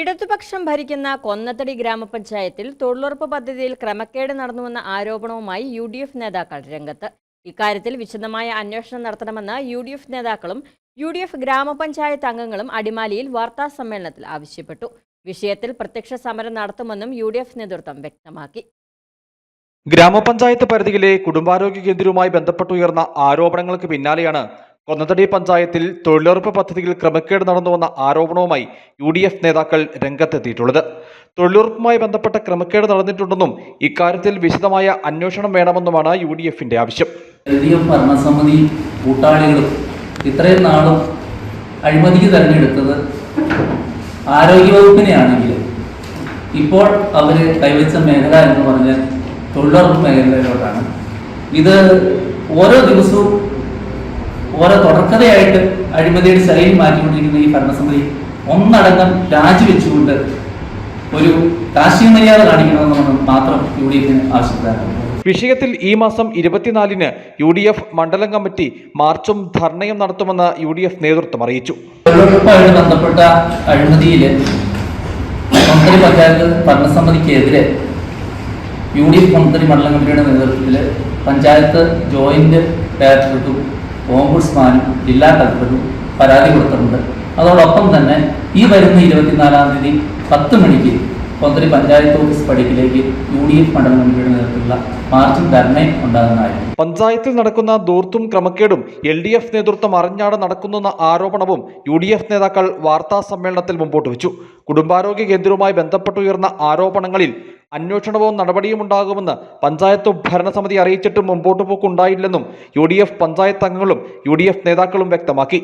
ഇടതുപക്ഷം ഭരിക്കുന്ന കൊന്നത്തടി ഗ്രാമപഞ്ചായത്തിൽ തൊഴിലുറപ്പ് പദ്ധതിയിൽ ക്രമക്കേട് നടന്നുവെന്ന ആരോപണവുമായി യു ഡി എഫ് നേതാക്കൾ രംഗത്ത്. ഇക്കാര്യത്തിൽ വിശദമായ അന്വേഷണം നടത്തണമെന്ന് യു ഡി എഫ് നേതാക്കളും യു ഡി എഫ് ഗ്രാമപഞ്ചായത്ത് അംഗങ്ങളും അടിമാലിയിൽ വാർത്താ സമ്മേളനത്തിൽ ആവശ്യപ്പെട്ടു. വിഷയത്തിൽ പ്രത്യക്ഷ സമരം നടത്തുമെന്നും യു ഡി എഫ് നേതൃത്വം വ്യക്തമാക്കി. ഗ്രാമപഞ്ചായത്ത് പരിധിയിലെ കുടുംബാരോഗ്യ കേന്ദ്രവുമായി ബന്ധപ്പെട്ടുയർന്ന ആരോപണങ്ങൾക്ക് പിന്നാലെയാണ് കൊന്നത്തടി പഞ്ചായത്തിൽ തൊഴിലുറപ്പ് പദ്ധതിയിൽ ക്രമക്കേട് നടന്നുവെന്ന ആരോപണവുമായി യു ഡി എഫ് നേതാക്കൾ രംഗത്തെത്തിയിട്ടുള്ളത്. തൊഴിലുറപ്പുമായി ബന്ധപ്പെട്ട ക്രമക്കേട് നടന്നിട്ടുണ്ടെന്നും ഇക്കാര്യത്തിൽ വിശദമായ അന്വേഷണം വേണമെന്നുമാണ് യു ഡി എഫിന്റെ ആവശ്യം ഭരണസമിതി കൂട്ടാളികളും ഇത്രയും നാളും അഴിമതിക്ക് തെരഞ്ഞെടുത്തത് ആരോഗ്യവകുപ്പിനെയാണെങ്കിൽ ഇപ്പോൾ അവർ കൈവച്ച മേഖല എന്ന് പറഞ്ഞാൽ തൊഴിലുറപ്പ് മേഖലയിലോട്ടാണ്. ഇത് ഓരോ ദിവസവും ഓരോ തുടർക്കഥയായിട്ട് അഴിമതിയുടെ ശൈലി മാറ്റിക്കൊണ്ടിരിക്കുന്ന ഈ ഭരണസമിതി ഒന്നടങ്കം രാജിവെച്ചുകൊണ്ട് ഒരു കാർഷിക മര്യാദ കാണിക്കണമെന്ന് മാത്രം യു ഡി എഫിന് ആവശ്യപ്പെടാറുണ്ട്. വിഷയത്തിൽ ഈ മാസം ഇരുപത്തിനാലിന് യു ഡി എഫ് മണ്ഡലം കമ്മിറ്റി മാർച്ചും ധർണയും നടത്തുമെന്ന് യു ഡി എഫ് നേതൃത്വം അറിയിച്ചു. തൊഴിലുറപ്പായിട്ട് ബന്ധപ്പെട്ട അഴിമതിയിൽ മന്ത്രി പഞ്ചായത്ത് ഭരണസമിതിക്കെതിരെ യു ഡി എഫ് മന്ത്രി മണ്ഡലം കമ്മിറ്റിയുടെ നേതൃത്വത്തിൽ പഞ്ചായത്ത് ജോയിന്റ് ഡയറക്ടർക്കും ഓംബുഡ്സ്മാനും ജില്ലാ കളക്ടർക്കും പരാതി കൊടുത്തിട്ടുണ്ട്. അതോടൊപ്പം തന്നെ ഈ വരുന്ന ഇരുപത്തിനാലാം തീയതി പത്ത് മണിക്ക് മന്ത്രി പഞ്ചായത്ത് ഓഫീസ് പടിക്കിലേക്ക് യു ഡി എഫ് മണ്ഡലം കമ്മിറ്റിയുടെ നേതൃത്വത്തിലുള്ള മാർച്ചും ധർണയും ഉണ്ടാകുന്നതായിരുന്നു. പഞ്ചായത്തിൽ നടക്കുന്ന ദൂർത്തും ക്രമക്കേടും എൽ ഡി എഫ് നേതൃത്വം അറിഞ്ഞാണ് നടക്കുന്നെന്ന ആരോപണവും യു ഡി എഫ് നേതാക്കൾ വാർത്താ സമ്മേളനത്തിൽ മുമ്പോട്ട് വെച്ചു. കുടുംബാരോഗ്യ കേന്ദ്രവുമായി ബന്ധപ്പെട്ടുയർന്ന ആരോപണങ്ങളിൽ അന്വേഷണവും നടപടിയും ഉണ്ടാകുമെന്ന് പഞ്ചായത്ത് ഭരണസമിതി അറിയിച്ചിട്ടും മുമ്പോട്ട് പോക്കുണ്ടായില്ലെന്നും യു ഡി എഫ് പഞ്ചായത്ത് അംഗങ്ങളും യു ഡി എഫ് നേതാക്കളും വ്യക്തമാക്കി.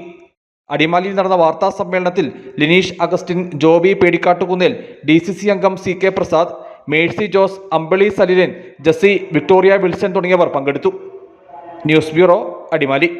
അടിമാലിയിൽ നടന്ന വാർത്താ സമ്മേളനത്തിൽ Lineesh Augustine Joby പേടിക്കാട്ടുകുന്നിൽ D C C അംഗം സി കെ പ്രസാദ് മേഴ്സി ജോസ് അമ്പിളി സലിലൻ ജസി വിക്ടോറിയ വിൽസൺ തുടങ്ങിയവർ പങ്കെടുത്തു. News bureau Adimali.